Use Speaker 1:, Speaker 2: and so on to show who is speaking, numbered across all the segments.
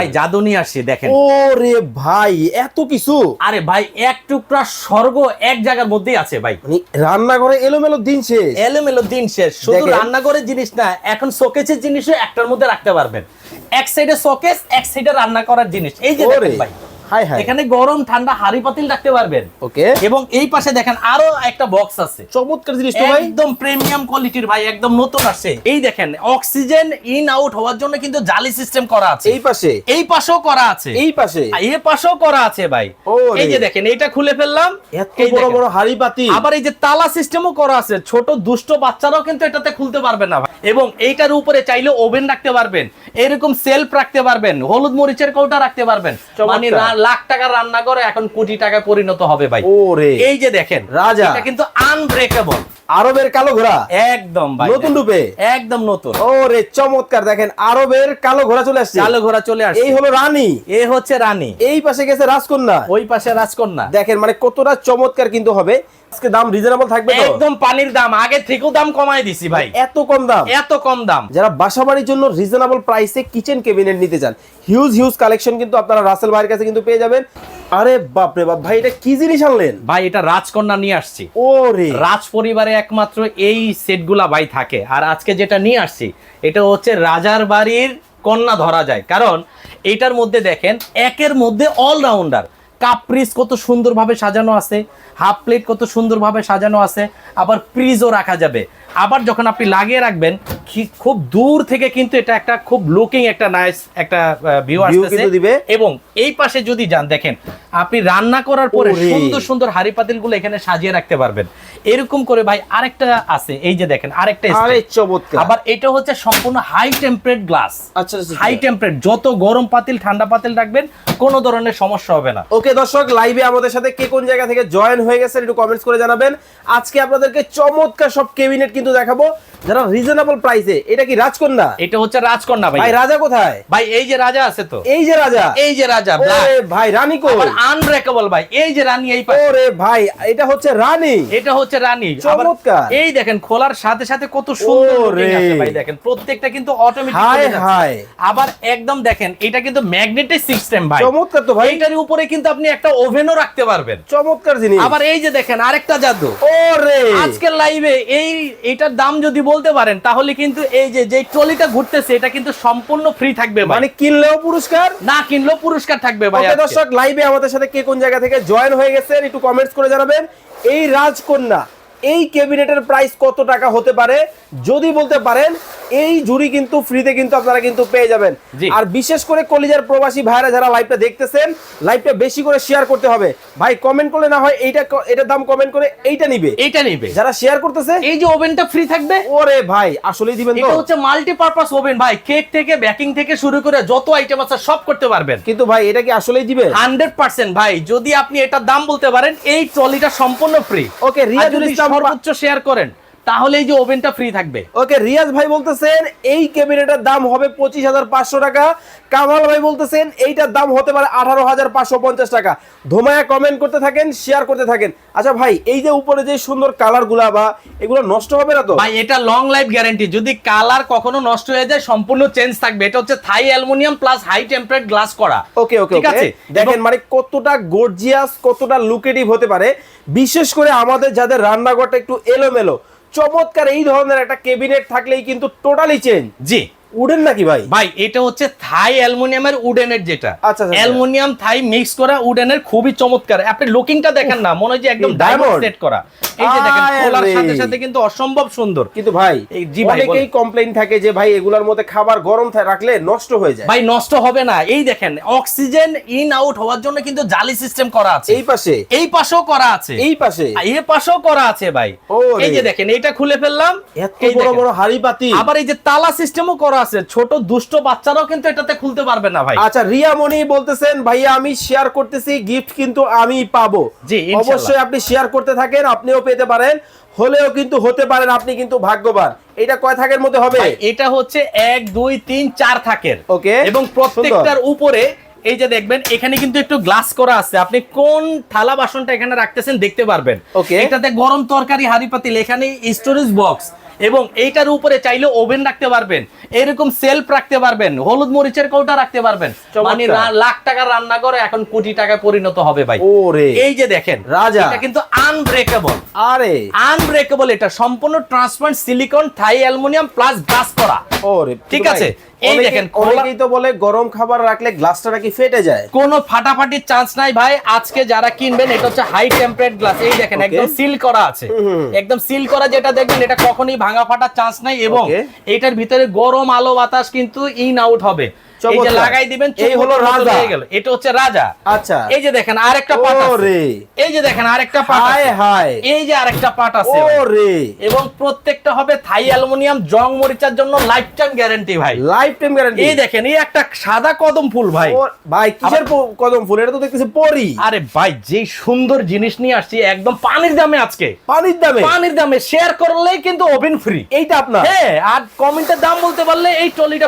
Speaker 1: ভাই জাদু নিয়ে আসছে দেখেন।
Speaker 2: ওরে ভাই এত কিছু?
Speaker 1: আরে ভাই এক টুকরা স্বর্গ এক জায়গার মধ্যেই আছে ভাই।
Speaker 2: মানে রান্নাঘরে এলোমেলো দিন শেষ।
Speaker 1: এলোমেলো দিন শেষ। শুধু রান্নাঘরের জিনিস না এখন শোকেসের জিনিসও একটার মধ্যে রাখতে পারবেন। এক সাইডে শোকেস এক সাইডে রান্না করার জিনিস। এই যে দেখেন ভাই। এখানে গরম ঠান্ডা হাড়ি পাতিল রাখতে পারবেন।
Speaker 2: ওকে।
Speaker 1: এবং এই পাশে দেখেন আরও একটা বক্স আছে।
Speaker 2: চমৎকার জিনিস তো ভাই।
Speaker 1: একদম প্রিমিয়াম কোয়ালিটির ভাই একদম নতুন আসছে। এই দেখেন অক্সিজেন ইন আউট হওয়ার জন্য কিন্তু জালি সিস্টেম করা আছে।
Speaker 2: এই পাশে?
Speaker 1: এই পাশেও করা আছে।
Speaker 2: এই পাশে?
Speaker 1: এই পাশেও করা আছে ভাই। এই যে দেখেন এটা খুলে ফেললাম।
Speaker 2: এত বড় বড় হাড়ি পাতি
Speaker 1: আবার এই যে তালা সিস্টেমও করা আছে। ছোট দুষ্ট বাচ্চারাও কিন্তু এটাতে খুলতে পারবে না ভাই। এবং এইটার উপরে চাইলে ওভেন রাখতে পারবেন। এরকম সেলফ রাখতে পারবেন। হলুদ মরিচের কৌটা রাখতে পারবেন। মানে লাখ টাকা রান্না করে এখন কোটি টাকা পরিণত হবে ভাই।
Speaker 2: ওরে।
Speaker 1: এই যে দেখেন
Speaker 2: রাজা।
Speaker 1: এটা কিন্তু আনব্রেকেবল
Speaker 2: আরবের কালো ঘোড়া?
Speaker 1: একদম ভাই
Speaker 2: নতুন রূপে?
Speaker 1: একদম নতুন।
Speaker 2: ওরে চমৎকার। দেখেন আরবের কালো ঘোড়া চলে আসছে।
Speaker 1: কালো ঘোড়া চলে আসছে।
Speaker 2: এই হলো রানী।
Speaker 1: এ হচ্ছে রানী।
Speaker 2: এই পাশে গেছে রাজকন্যা।
Speaker 1: ওই পাশে রাজকন্যা।
Speaker 2: দেখেন মানে কতটা চমৎকার কিন্তু হবে। আজকে দাম রিজনেবল থাকবে তো?
Speaker 1: একদম পানির দাম আগে থেকেও দাম কমাই দিছি ভাই।
Speaker 2: এত কম দাম?
Speaker 1: এত কম দাম।
Speaker 2: যারা বাসাবাড়ির জন্য রিজনেবল প্রাইসে কিচেন ক্যাবিনেট নিতে চান হিউজ হিউজ কালেকশন কিন্তু আপনারা রাসেল ভাইয়ের কাছে কিন্তু পেয়ে যাবেন। আরে বাপ রে বাপ ভাই এটা কি জিনিস আনলেন?
Speaker 1: ভাই এটা রাজকন্যা নিয়ে আসছি।
Speaker 2: ওরে।
Speaker 1: রাজ পরিবারে একমাত্র এই সেটগুলা ভাই থাকে। আর আজকে যেটা নিয়ে আসছি এটা হচ্ছে রাজার বাড়ির কন্যা ধরা যায়। কারণ এটার মধ্যে দেখেন একের মধ্যে অলরাউন্ডার কাপ্রিস কত সুন্দরভাবে সাজানো আছে হাফ প্লেট কত সুন্দরভাবে সাজানো আছে, আবার প্রিজও রাখা যাবে। আবার যখন আপনি লাগিয়ে রাখবেন খুব দূর থেকে কিন্তু এটা একটা খুব লুকিং একটা নাইস একটা ভিউ আসতেছে।
Speaker 2: দিবে।
Speaker 1: এবং এই পাশে যদি যান দেখেন আপনি রান্না করার পরে সুন্দর সুন্দর হাড়ি পাতিলগুলো এখানে সাজিয়ে রাখতে পারবেন। এরকম করে ভাই আরেকটা আছে এই যে দেখেন আরেকটা
Speaker 2: আরে চমৎকার।
Speaker 1: আবার এটা হচ্ছে সম্পূর্ণ হাই টেম্পারেট গ্লাস
Speaker 2: আচ্ছা আচ্ছা,
Speaker 1: হাই
Speaker 2: আচ্ছা
Speaker 1: টেম্পারেট যত গরম পাতিল ঠান্ডা পাতিল রাখবেন কোনো ধরনের সমস্যা হবে না।
Speaker 2: ওকে দর্শক লাইভে আমাদের সাথে কে কোন জায়গা থেকে জয়েন হয়ে গেছেন একটু কমেন্টস করে জানাবেন। আজকে আপনাদেরকে চমৎকার সব কেবিনেট কিন্তু দেখাবো যারা রিজনেবল প্রাইসে এটা কি রাজকন্যা?
Speaker 1: এটা হচ্ছে রাজকন্যা ভাই।
Speaker 2: ভাই রাজা কোথায়?
Speaker 1: ভাই এই যে রাজা আছে তো।
Speaker 2: এই যে রাজা?
Speaker 1: এই যে রাজা
Speaker 2: ভাই রানী কই?
Speaker 1: আনব্রেকেবল ভাই এই যে রানী এই পাশে।
Speaker 2: ওরে ভাই এটা হচ্ছে রানী।
Speaker 1: এটা হচ্ছে রানী। আবার
Speaker 2: চমৎকার।
Speaker 1: এই দেখেন খোলার সাথে সাথে কত সুন্দর আছে ভাই দেখেন। প্রত্যেকটা কিন্তু অটোমেটিক
Speaker 2: হায় হায়।
Speaker 1: আবার একদম দেখেন এটা কিন্তু ম্যাগনেটিক সিস্টেম ভাই।
Speaker 2: চমৎকার তো ভাই।
Speaker 1: এইটার উপরে কিন্তু আপনি একটা ওভেনও রাখতে পারবেন।
Speaker 2: চমৎকার জিনিস।
Speaker 1: আবার এই যে দেখেন আরেকটা জাদু।
Speaker 2: ওরে।
Speaker 1: আজকের লাইভে এই এটার দাম যদি বলতে পারেন তাহলে কিন্তু এই যে যে ট্রলিটা ঘুরতেছে এটা কিন্তু সম্পূর্ণ ফ্রি থাকবে
Speaker 2: মানে কিনলেও পুরস্কার?
Speaker 1: না কিনলেও পুরস্কার থাকবে ভাই
Speaker 2: দর্শক লাইভে আমাদের সাথে কে কোন জায়গা থেকে জয়েন হয়ে গেছেন একটু কমেন্টস করে জানাবেন। এই রাজকন্যা এই ক্যাবিনেটের প্রাইস কত টাকা হতে পারে? যদি বলতে পারেন এই ঝুড়ি কিন্তু ফ্রিতে কিন্তু আপনারা কিন্তু পেয়ে যাবেন। আর বিশেষ করে কলিজার প্রবাসী ভাইরা যারা লাইভটা দেখতেছেন লাইভটা বেশি করে শেয়ার করতে হবে। ভাই কমেন্ট করলে না হয় এইটা এটার দাম কমেন্ট করে এইটা নিবে।
Speaker 1: এইটা নিবে।
Speaker 2: যারা শেয়ার করতেছে
Speaker 1: এই যে ওভেনটা ফ্রি থাকবে?
Speaker 2: ওরে ভাই আসলেই দিবেন তো।
Speaker 1: এটা হচ্ছে মাল্টিপারপাস ওভেন ভাই। কেক থেকে বেকিং থেকে শুরু করে যত আইটেম আছে সব করতে পারবেন।
Speaker 2: কিন্তু ভাই এটা কি আসলেই দিবে?
Speaker 1: হান্ড্রেড পার্সেন্ট ভাই। যদি আপনি এটার দাম বলতে পারেন এই ট্রলিটা সম্পূর্ণ ফ্রি
Speaker 2: ওকে রিয়াজুল ইসলাম
Speaker 1: সর্বোচ্চ শেয়ার করেন। তাহলে এই যে ওভেনটা ফ্রি থাকবে।
Speaker 2: ওকে রিয়াজ ভাই বলতেছেন এই ক্যাবিনেটের দাম হবে পঁচিশ হাজার পাঁচশো টাকা। কামাল ভাই বলতেছেন এইটার দাম হতে পারে আঠারো হাজার পাঁচশো পঞ্চাশ টাকা। ধোমায়া কমেন্ট করতে থাকেন শেয়ার করতে থাকেন। আচ্ছা ভাই এই যে উপরে যে সুন্দর কালারগুলা বা এগুলো নষ্ট হবে না তো?
Speaker 1: ভাই এটা লং লাইফ গ্যারান্টি যদি কালার কখনো নষ্ট হয়ে যায় সম্পূর্ণ চেঞ্জ থাকবে। এটা হচ্ছে Thai aluminium plus high tempered glass করা।
Speaker 2: ওকে ওকে
Speaker 1: ঠিক আছে?
Speaker 2: দেখেন মানে কতটা গর্জিয়াস কতটা লুকেটিভ হতে পারে। বিশেষ করে আমাদের যাদের রান্নাঘরটা একটু এলোমেলো চমৎকার এই ধরনের একটা কেবিনেট থাকলেই কিন্তু টোটালি চেঞ্জ
Speaker 1: জি।
Speaker 2: উডেন নাকি ভাই?
Speaker 1: ভাই এটা হচ্ছে থাই অ্যালুমিনিয়ামের উডেনের যেটা।
Speaker 2: আচ্ছা, আচ্ছা।
Speaker 1: অ্যালুমিনিয়াম থাই মিক্স করা উডেনের খুবই চমৎকার। আপনি লুকিংটা দেখেন না মনে হয় যে একদম ডায়মন্ড সেট করা। এই যে দেখেন খোলার সাথে সাথে কিন্তু অসম্ভব সুন্দর।
Speaker 2: কিন্তু ভাই
Speaker 1: জি ভাই,
Speaker 2: অনেকেই কমপ্লেইন থাকে যে ভাই এগুলার মধ্যে খাবার গরম রাখলে নষ্ট হয়ে যায়।
Speaker 1: ভাই নষ্ট হবে না। এই দেখেন অক্সিজেন ইন আউট হওয়ার জন্য কিন্তু জালি সিস্টেম করা আছে।
Speaker 2: এই পাশে।
Speaker 1: এই পাশেও করা আছে।
Speaker 2: এই পাশে।
Speaker 1: এই পাশেও করা আছে ভাই। এই যে দেখেন এটা খুলে ফেললাম।
Speaker 2: এত বড় বড় হাড়ি পাতি।
Speaker 1: আবার এই যে তালা সিস্টেমও করা আছে। ছোট দুষ্ট বাচ্চারাও কিন্তু এটাতে খুলতে পারবে না ভাই।
Speaker 2: আচ্ছা রিয়া মনি বলতেছেন ভাইয়া আমি শেয়ার করতেছি গিফট কিন্তু আমি পাবো।
Speaker 1: জি,
Speaker 2: অবশ্যই আপনি শেয়ার করতে থাকেন আপনিও পেতে পারেন হলেও কিন্তু হতে পারেন আপনি কিন্তু ভাগ্যবান। এটা কয় থাকের মধ্যে হবে?
Speaker 1: এটা হচ্ছে এক দুই তিন চার থাকের।
Speaker 2: ওকে
Speaker 1: এবং প্রত্যেকটার উপরে এই যে দেখবেন এখানে কিন্তু একটু গ্লাস করা আছে। আপনি কোন থালা বাসনটা এখানে রাখতেছেন দেখতে পারবেন।
Speaker 2: ওকে।
Speaker 1: এটাতে গরম তরকারি হাড়ি পাতিল এখানে স্টোরেজ বক্স এবং এইটার উপরে চাইলে ওভেন রাখতে পারবেন। এরকম সেলফ রাখতে পারবেন হলুদ মরিচের কৌটা রাখতে পারবেন। মানে লাখ টাকার রান্না করে এখন কোটি টাকায় পরিণত হবে ভাই।
Speaker 2: ওরে
Speaker 1: এই যে দেখেন
Speaker 2: রাজা।
Speaker 1: এটা কিন্তু আনব্রেকেবল
Speaker 2: আরে।
Speaker 1: আনব্রেকেবল এটা সম্পূর্ণ transparent silicon Thai aluminium plus glass করা।
Speaker 2: ওরে
Speaker 1: ঠিক আছে, এই দেখেন,
Speaker 2: অনেকেই তো বলে গরম খাবার রাখলে গ্লাসটা নাকি ফেটে যায়।
Speaker 1: কোনো ফাটাফাটির চান্স নাই ভাই। আজকে যারা কিনবেন এটা হচ্ছে হাই টেম্পারেট গ্লাস এই দেখেন একদম সিল করা আছে। একদম সিল করা যেটা দেখবেন এটা কখনোই ভাঙা ফাটার চান্স নাই এবং এটার ভিতরে গরম আলো বাতাস কিন্তু ইন আউট হবে। এই যে লাগাই দিবেন
Speaker 2: এই হলো রাজা।
Speaker 1: এটা হচ্ছে রাজা।
Speaker 2: আচ্ছা।
Speaker 1: এই যে দেখেন আরেকটা পাট আছে। এই যে দেখেন আরেকটা পাট আছে। এই যে আরেকটা পাট আছে
Speaker 2: ওরে।
Speaker 1: এবং প্রত্যেকটা হবে থাই অ্যালুমিনিয়াম জং মরিচার জন্য লাইফ টাইম গ্যারান্টি ভাই।
Speaker 2: লাইফ টাইম গ্যারান্টি
Speaker 1: এই দেখেন এই একটা সাদা কদম ফুল ভাই।
Speaker 2: ভাই কিসের কদম ফুল? এটা তো দেখতেছি পরি।
Speaker 1: আরে ভাই যে সুন্দর জিনিস নিয়ে আসছি একদম পানির দামে আজকে।
Speaker 2: পানির দামে?
Speaker 1: পানির দামে। শেয়ার করলেই কিন্তু ওভেন ফ্রি
Speaker 2: এইটা আপনার?
Speaker 1: হ্যাঁ আর কমেন্টের দাম বলতে পারলে এই ট্রলিটা।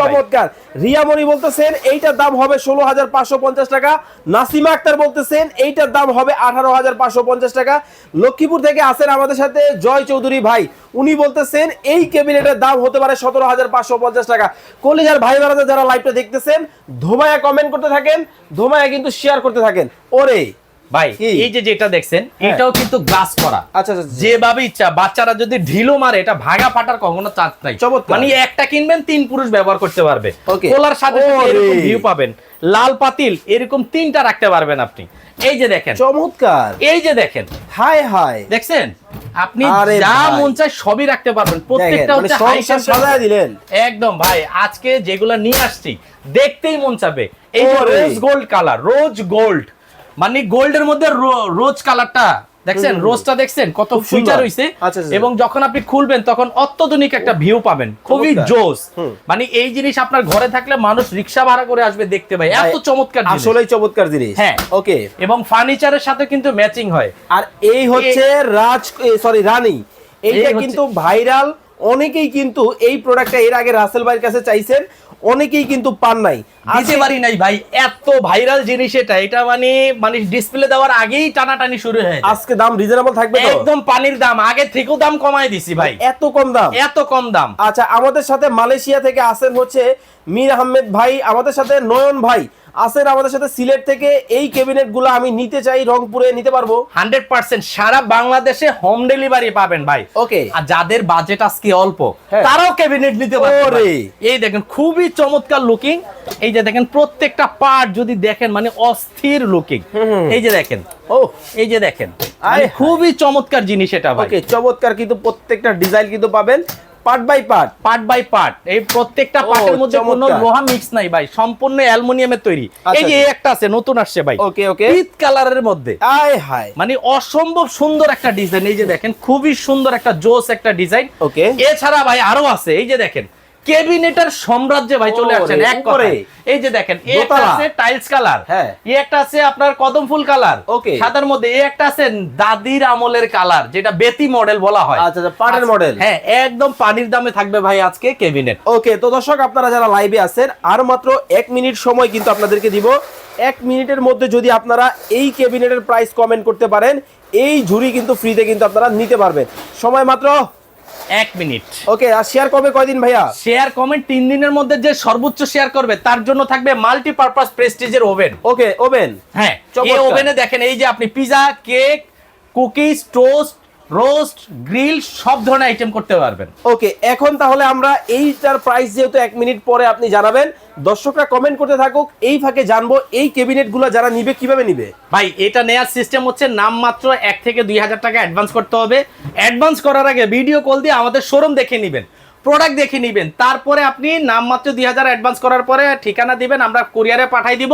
Speaker 2: চমৎকার। রিয়ামণি বলতেছেন, এইটার দাম হবে ষোলো হাজার পাঁচশো পঞ্চাশ টাকা। নাসিমা আক্তার বলতেছেন, এইটার দাম হবে আঠারো হাজার পাঁচশো পঞ্চাশ টাকা। লক্ষ্মীপুর থেকে আসেন আমাদের সাথে জয় চৌধুরী ভাই। উনি বলতেছেন, এই ক্যাবিনেটের দাম হতে পারে সতেরো হাজার পাঁচশো পঞ্চাশ টাকা। কলিজার ভাই বারাদা যারা লাইভটা দেখতেছেন ধোমায়া কমেন্ট করতে থাকেন ধোমায়া কিন্তু শেয়ার করতে থাকেন। ওরে
Speaker 1: ভাই? এই যে যেটা দেখছেন
Speaker 2: হ্যাঁ।
Speaker 1: এটাও কিন্তু গ্লাস করা।
Speaker 2: আচ্ছা আচ্ছা
Speaker 1: যেভাবে ইচ্ছা বাচ্চারা যদি ঢিলো মারে এটা ভাগা ফাটার কখনো চান্স নাই। মানে একটা কিনবেন তিন পুরুষ ব্যবহার করতে পারবে. খোলার সাথে এরকম ভিউ পাবেন। লাল পাতিল এরকম তিনটা রাখতে পারবেন আপনি। এই যে দেখেন।
Speaker 2: চমৎকার।
Speaker 1: এই যে দেখেন।
Speaker 2: হাই হাই
Speaker 1: দেখছেন? আপনি যা মন চায় সবই রাখতে পারবেন। প্রত্যেকটা
Speaker 2: মানে
Speaker 1: হচ্ছে
Speaker 2: সাজায় দিলেন।
Speaker 1: একদম ভাই। আজকে যেগুলো নিয়ে আসছি দেখতেই মন চাবে। এই rose gold colour rose gold মানে গোল্ডের মধ্যে রোজ কালারটা দেখছেন। রোজটা দেখছেন? কত। ফিচার হইছে।
Speaker 2: আচ্ছা, আচ্ছা।
Speaker 1: এবং যখন আপনি খুলবেন তখন অত্যাধুনিক একটা ভিউ পাবেন। খুবই জোস। মানে এই জিনিস আপনার ঘরে থাকলে মানুষ রিক্সা ভাড়া করে আসবে দেখতে ভাই এত চমৎকার জিনিস।
Speaker 2: আসলেই চমৎকার জিনিস।
Speaker 1: হ্যাঁ।
Speaker 2: ওকে।
Speaker 1: এবং ফার্নিচারের সাথে কিন্তু ম্যাচিং হয়।
Speaker 2: আর এই হচ্ছে রাজ সরি রানী। এইটা কিন্তু ভাইরাল। অনেকেই কিন্তু এই প্রোডাক্টটা এর আগে রাসেল ভাইয়ের কাছে চাইছেন। অনেকেই কিন্তু পান নাই।
Speaker 1: দিতে পারি নাই ভাই এত ভাইরাল জিনিস এটা। এটা মানে মানে ডিসপ্লে দেওয়ার আগেই টানাটানি শুরু হয়
Speaker 2: আজকে দাম রিজনেবল থাকবে তো?
Speaker 1: একদম পানির দাম আগে থেকেও দাম কমায় দিছি ভাই।
Speaker 2: এত কম দাম?
Speaker 1: এত কম দাম।
Speaker 2: আচ্ছা আমাদের সাথে মালয়েশিয়া থেকে আসেন হচ্ছে মীর আহমেদ ভাই আমাদের সাথে নয়ন ভাই। আসেন আমাদের সাথে সিলেট থেকে এই ক্যাবিনেটগুলো আমি নিতে চাই রংপুরে নিতে পারব।
Speaker 1: হান্ড্রেড পার্সেন্ট সারা বাংলাদেশে হোম ডেলিভারি পাবেন ভাই।
Speaker 2: ওকে।
Speaker 1: আর যাদের বাজেট আজকে অল্প
Speaker 2: হ্যাঁ।
Speaker 1: তারাও ক্যাবিনেট নিতে পারবে এই দেখেন খুবই চমৎকার লুকিং এই যে দেখেন প্রত্যেকটা পার্ট যদি দেখেন মানে অস্থির লুকিং এই যে দেখেন
Speaker 2: ও।
Speaker 1: এই যে দেখেন মানে খুবই চমৎকার জিনিস এটা ভাই।
Speaker 2: ওকে চমৎকার কিন্তু প্রত্যেকটা ডিজাইন কিন্তু পাবেন। Part by part.
Speaker 1: Part by part. এই প্রত্যেকটা পার্টের মধ্যে কোনো লোহা মিক্স নাই ভাই সম্পূর্ণ অ্যালুমিনিয়ামের তৈরি। এই যে
Speaker 2: আচ্ছা।
Speaker 1: একটা আছে নতুন আসছে ভাই।
Speaker 2: ওকে ওকে।
Speaker 1: পিট কালারের মধ্যে।
Speaker 2: আয় হায়।
Speaker 1: মানে অসম্ভব সুন্দর একটা ডিজাইন। এই যে দেখেন খুবই সুন্দর একটা জোস একটা ডিজাইন।
Speaker 2: ওকে।
Speaker 1: এছাড়া ভাই আরও আছে এই যে দেখেন কেবিনেটের সাম্রাজ্যে ভাই চলে আসছেন এক করে এই যে দেখেন এই একটা আছে টাইলস কালার
Speaker 2: হ্যাঁ।
Speaker 1: এই একটা আছে আপনার কদম ফুল কালার
Speaker 2: Okay.
Speaker 1: সাদার মধ্যে এই একটা আছে দাদির আমলের কালার যেটা বেতি মডেল বলা হয়।
Speaker 2: আচ্ছা, আচ্ছা, পাটের model।
Speaker 1: হ্যাঁ একদম পানির দামে থাকবে ভাই আজকে কেবিনেট
Speaker 2: ওকে তো দর্শক আপনারা যারা লাইভে আছেন আর মাত্র এক মিনিট সময় কিন্তু আপনাদেরকে দিব। এক মিনিটের মধ্যে যদি আপনারা এই ক্যাবিনেটের প্রাইস কমেন্ট করতে পারেন এই ঝুড়ি কিন্তু ফ্রিতে কিন্তু আপনারা নিতে পারবেন। সময় মাত্র
Speaker 1: এক মিনিট।
Speaker 2: ওকে আর শেয়ার করবে কয়দিন ভাইয়া?
Speaker 1: শেয়ার কমেন্ট তিন দিনের মধ্যে যে সর্বোচ্চ শেয়ার করবে তার জন্য থাকবে মাল্টিপারপাস প্রেস্টিজের ওভেন
Speaker 2: ওকে ওভেন
Speaker 1: হ্যাঁ এই। ওভেনে দেখেন এই যে আপনি pizza cake cookies toast roast grill সব ধরনের আইটেম করতে পারবেন।
Speaker 2: ওকে এখন তাহলে আমরা এইটার প্রাইস যেহেতু এক মিনিট পরে আপনি জানাবেন দর্শকরা কমেন্ট করতে থাকুক এই ফাঁকে জানব এই ক্যাবিনেটগুলো যারা নিবে কীভাবে নিবে?
Speaker 1: ভাই এটা নেয়ার সিস্টেম হচ্ছে নামমাত্র এক থেকে দুই হাজার টাকা অ্যাডভান্স করতে হবে। অ্যাডভান্স করার আগে ভিডিও কল দিয়ে আমাদের শোরুম দেখে নেবেন প্রোডাক্ট দেখে নেবেন। তারপরে আপনি নামমাত্র দুই হাজার অ্যাডভান্স করার পরে ঠিকানা দিবেন আমরা কুরিয়ারে পাঠাই দিব।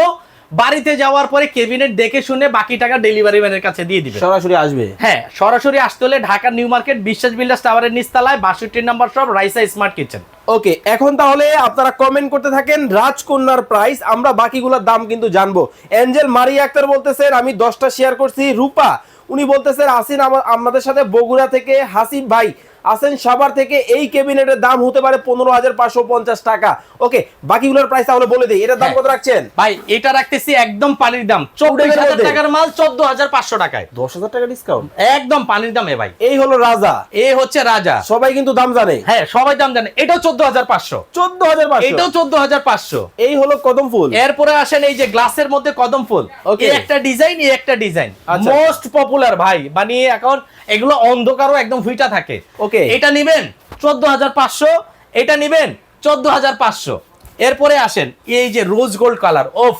Speaker 1: বাড়িতে যাওয়ার পরে কেবিনেট দেখে শুনে বাকি টাকা ডেলিভারি ম্যানের কাছে দিয়ে দিবে।
Speaker 2: সরাসরি আসবে?
Speaker 1: হ্যাঁ সরাসরি আসতে হলে Dhaka New Market Biswas builders টাওয়ারের নিচতলায় বাষট্টি নম্বর সব রাইসা স্মার্ট কিচেন।
Speaker 2: ওকে এখন তাহলে আপনারা কমেন্ট করতে থাকেন রাজকন্যার প্রাইস আমরা বাকিগুলোর দাম কিন্তু জানব। এঞ্জেল মারিয়া আক্তার বলতেছেন আমি দশটা শেয়ার করছি। রূপা উনি বলতেছেন আসিন আমা- আমাদের সাথে বগুড়া থেকে হাসিব ভাই আসেন সাবার থেকে এই ক্যাবিনেটের দাম হতে পারে পনেরো হাজার পাঁচশো পঞ্চাশ টাকা। ওকে বাকিগুলোর প্রাইস তাহলে বলে দিই। এটার দাম
Speaker 1: হ্যাঁ।
Speaker 2: কত রাখছেন?
Speaker 1: ভাই এটা রাখতেছি একদম পানির দাম। চব্বিশ হাজার টাকার মাল চোদ্দ হাজার পাঁচশো টাকায়।
Speaker 2: দশ হাজার টাকা ডিসকাউন্ট
Speaker 1: একদম পানির দামে ভাই।
Speaker 2: এই হলো রাজা।
Speaker 1: এ হচ্ছে রাজা।
Speaker 2: সবাই কিন্তু দাম জানে।
Speaker 1: হ্যাঁ সবাই দাম জানে। এটাও চোদ্দ হাজার পাঁচশো।
Speaker 2: চোদ্দ হাজার পাঁচশো?
Speaker 1: এটাও চোদ্দ হাজার পাঁচশো।
Speaker 2: এই হলো কদম ফুল।
Speaker 1: এরপরে আসেন এই যে গ্লাসের মধ্যে কদম ফুল. এই একটা ডিজাইন এই একটা ডিজাইন
Speaker 2: আচ্ছা।
Speaker 1: মোস্ট পপুলার ভাই মানে এখন এগুলো অন্ধকারও একদম হুইটা থাকে।
Speaker 2: Okay.
Speaker 1: এটা নিবেন চোদ্দ হাজার পাঁচশো এটা নিবেন চোদ্দ হাজার পাঁচশো। এরপরে আসেন এই যে রোজ গোল্ড কালার ওফ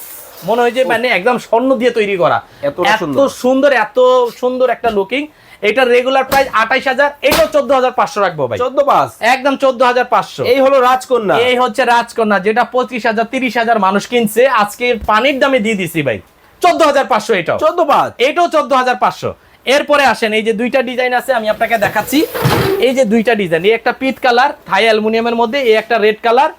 Speaker 1: মনে হয় যে মানে একদম স্বর্ণ দিয়ে তৈরি করা। এত
Speaker 2: সুন্দর।
Speaker 1: সুন্দর এত সুন্দর একটা লুকিং এটা রেগুলার প্রাইস আঠাইশ হাজার এটাও চোদ্দ হাজার পাঁচশো রাখব ভাই।
Speaker 2: চোদ্দ পাঁচ?
Speaker 1: একদম চোদ্দ হাজার পাঁচশো।
Speaker 2: এই হলো রাজকন্যা।
Speaker 1: এই হচ্ছে রাজকন্যা যেটা পঁচিশ হাজার তিরিশ হাজার মানুষ কিনছে। আজকে পানির দামে দিয়ে দিছি ভাই। চোদ্দ হাজার পাঁচশো এটাও।
Speaker 2: চোদ্দ পাঁচ?
Speaker 1: এটাও চোদ্দ হাজার পাঁচশো। এরপরে আসেন এই যে দুইটা ডিজাইন আছে আমি আপনাকে দেখাচ্ছি। এই যে দুইটা ডিজাইন এই একটা পিট কালার থাই অ্যালুমিনিয়ামের মধ্যে এই একটা রেড কালার।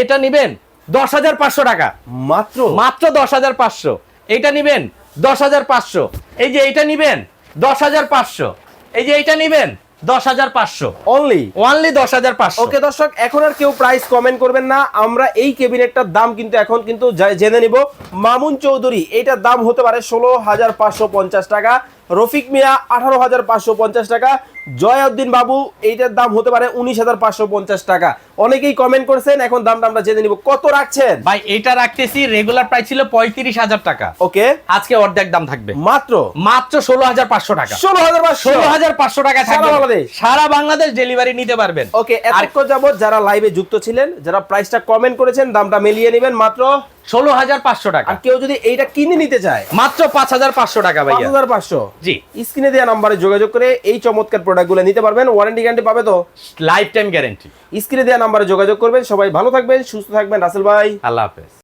Speaker 1: এটা নেবেন দশ হাজার পাঁচশো টাকা।
Speaker 2: মাত্র?
Speaker 1: মাত্র দশ হাজার পাঁচশো। এটা নেবেন দশ হাজার পাঁচশো। এই যে এটা নেবেন দশ হাজার পাঁচশো। এই যে এটা নেবেন দশ হাজার পাঁচশো।
Speaker 2: অনলি
Speaker 1: ওনলি দশ হাজার পাঁচশো।
Speaker 2: ওকে দর্শক এখন আর কেউ প্রাইস কমেন্ট করবেন না। আমরা এই ক্যাবিনেটটার দাম কিন্তু এখন কিন্তু জেনে নিব। মামুন চৌধুরী এইটার দাম হতে পারে ষোলো হাজার পাঁচশো পঞ্চাশ টাকা। রফিক মিয়া আঠারো হাজার পাঁচশো পঞ্চাশ টাকা জয়াউদ্দিন বাবু এইটার দাম হতে পারে উনিশ হাজার পাঁচশো পঞ্চাশ টাকা। অনেকেই কমেন্ট করছেন এখন দামটা আমরা জেনে নিব। কত রাখছেন?
Speaker 1: ভাই এটা রাখতেছি রেগুলার প্রাইস ছিল পঁয়ত্রিশ হাজার টাকা।
Speaker 2: ওকে।
Speaker 1: আজকে অর্ধেক দাম থাকবে।
Speaker 2: মাত্র?
Speaker 1: মাত্র ষোলো হাজার পাঁচশো টাকা।
Speaker 2: ষোলো হাজার পাঁচশো?
Speaker 1: ষোলো হাজার পাঁচশো টাকা
Speaker 2: সারা বাংলাদেশ?
Speaker 1: সারা বাংলাদেশ ডেলিভারি নিতে পারবেন।
Speaker 2: ওকে এতক্ষণ যাবত যারা লাইভে যুক্ত ছিলেন যারা প্রাইসটা কমেন্ট করেছেন দামটা মিলিয়ে নেবেন। মাত্র
Speaker 1: ষোলো হাজার পাঁচশো টাকা।
Speaker 2: আর কেউ যদি এইটা কিনে নিতে চায়
Speaker 1: মাত্র পাঁচ হাজার পাঁচশো টাকা ভাই
Speaker 2: হাজার পাঁচশো।
Speaker 1: জি।
Speaker 2: স্ক্রিনে দেওয়া নাম্বারে যোগাযোগ করে এই চমৎকার প্রোডাক্টগুলো নিতে পারবেন। ওয়ারেন্টি গ্যারান্টি পাবে তো?
Speaker 1: লাইফ টাইম গ্যারেন্টি
Speaker 2: স্ক্রিনে দেওয়া নাম্বারে যোগাযোগ করবেন। সবাই ভালো থাকবেন সুস্থ থাকবেন। রাসেল ভাই।
Speaker 1: আল্লাহ হাফেজ।